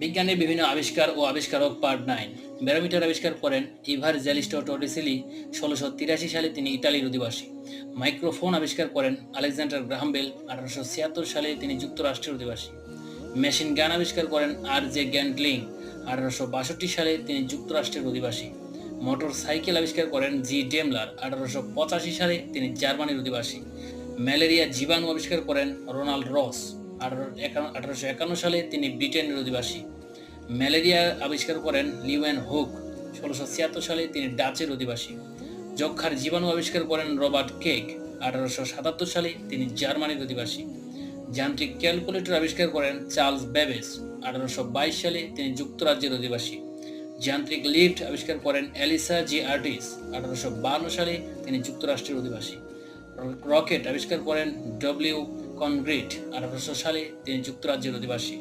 বিজ্ঞানের বিভিন্ন আবিষ্কার ও আবিষ্কারক পার্ট নাইন। ব্যারোমিটার আবিষ্কার করেন ইভার জ্যালিস্টো টোরিসিলি ষোলোশো তিরাশি সালে তিনি ইতালির অধিবাসী। মাইক্রোফোন আবিষ্কার করেন আলেকজান্ডার গ্রাহাম বেল আঠারোশো ছিয়াত্তর সালে তিনি যুক্তরাষ্ট্রের অধিবাসী। মেশিন গান আবিষ্কার করেন আর জে গ্যান্ডলিং আঠারোশো বাষট্টি সালে তিনি যুক্তরাষ্ট্রের অধিবাসী। মোটর সাইকেল আবিষ্কার করেন জি ডেমলার আঠারোশো পঁচাশি সালে তিনি জার্মানির অধিবাসী। ম্যালেরিয়া জীবাণু আবিষ্কার করেন রোনাল্ড রস। আঠারোশো একান্ন সালে তিনি ব্রিটেনের অধিবাসী। ম্যালেরিয়া আবিষ্কার করেন লিওয়েন হুক। ষোলোশো ছিয়াত্তর সালে তিনি ডাচের অধিবাসী। যক্ষার জীবাণু আবিষ্কার করেন রবার্ট কেক। আঠারোশো সাতাত্তর সালে তিনি জার্মানির অধিবাসী। যান্ত্রিক ক্যালকুলেটর আবিষ্কার করেন চার্লস বেবেস আঠারোশো বাইশ সালে তিনি যুক্তরাজ্যের অধিবাসী। যান্ত্রিক লিফট আবিষ্কার করেন অ্যালিসা জি আর্টিস। আঠারোশো বান্ন সালে তিনি যুক্তরাষ্ট্রের অধিবাসী। রকেট আবিষ্কার করেন ডব্লিউ কনগ্রিট আঠারোশো সালে তিনি যুক্তরাজ্যের অধিবাসী।